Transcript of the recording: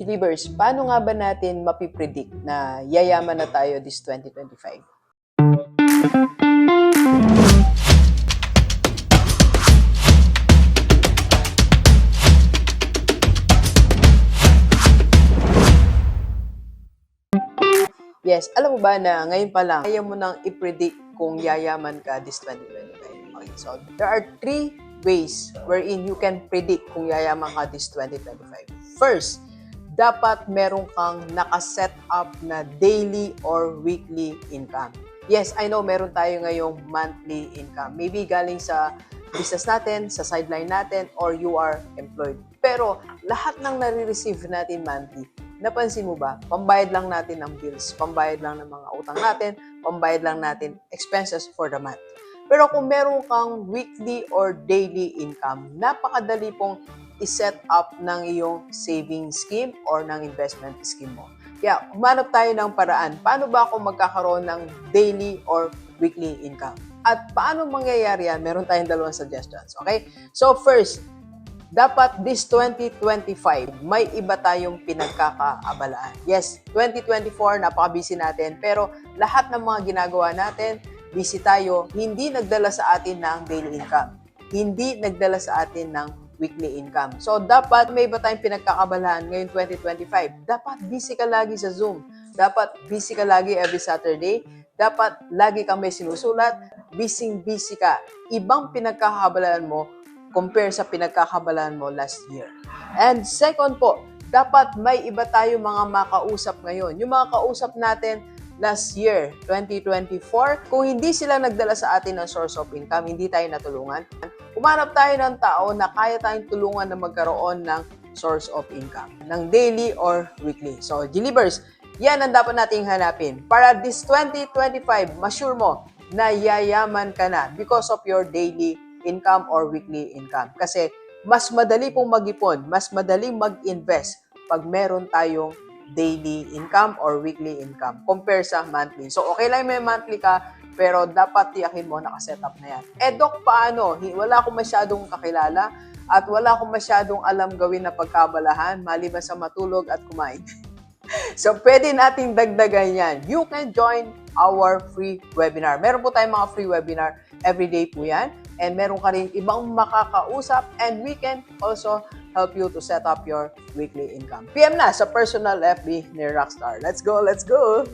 Believers, paano nga ba natin mapipredict na yayaman na tayo this 2025? Yes, alam mo ba na ngayon pa lang, kaya mo nang i-predict kung yayaman ka this 2025. Okay, so there are three ways wherein you can predict kung yayaman ka this 2025. First, dapat meron kang nakaset up na daily or weekly income. Yes, I know meron tayo ngayong monthly income. Maybe galing sa business natin, sa sideline natin, or you are employed. Pero lahat ng nare-receive natin monthly, napansin mo ba, pambayad lang natin ng bills, pambayad lang ng mga utang natin, pambayad lang natin expenses for the month. Pero kung meron kang weekly or daily income, napakadali pong iset up ng iyong saving scheme or ng investment scheme mo. Kaya, humanap tayo ng paraan. Paano ba ako magkakaroon ng daily or weekly income? At paano mangyayari yan? Meron tayong dalawang suggestions. Okay? So, first, dapat this 2025, may iba tayong pinagkakaabalaan. Yes, 2024, napaka-busy natin, pero lahat ng mga ginagawa natin, busy tayo, hindi nagdala sa atin ng daily income. Hindi nagdala sa atin ng weekly income. So, dapat may iba tayong pinagkakabalaan ngayong 2025. Dapat busy ka lagi sa Zoom. Dapat busy ka lagi every Saturday. Dapat lagi kang may sinusulat. Busy-busy ka. Ibang pinagkakabalaan mo compare sa pinagkakabalaan mo last year. And second po, dapat may iba tayo mga makausap ngayon. Yung mga kausap natin last year, 2024, kung hindi sila nagdala sa atin ng source of income, hindi tayo natulungan, umanap tayo ng tao na kaya tayong tulungan na magkaroon ng source of income, ng daily or weekly. So, Gilibers, yan ang dapat nating hanapin. Para this 2025, masure mo na yayaman ka na because of your daily income or weekly income. Kasi mas madali pong mag-ipon, mas madali mag-invest pag meron tayong daily income or weekly income compare sa monthly. So, okay lang may monthly ka, pero dapat tiyakin mo nakaset up na yan. Eh, Doc, paano? Wala akong masyadong kakilala at wala akong masyadong alam gawin na pagkabalahan maliban sa matulog at kumain. So, pwede nating dagdagan yan. You can join our free webinar. Meron po tayong mga free webinar everyday po yan. And meron ka rin ibang makakausap and we can also help you to set up your weekly income. PM na sa personal FB ni Rockstar. Let's go, let's go!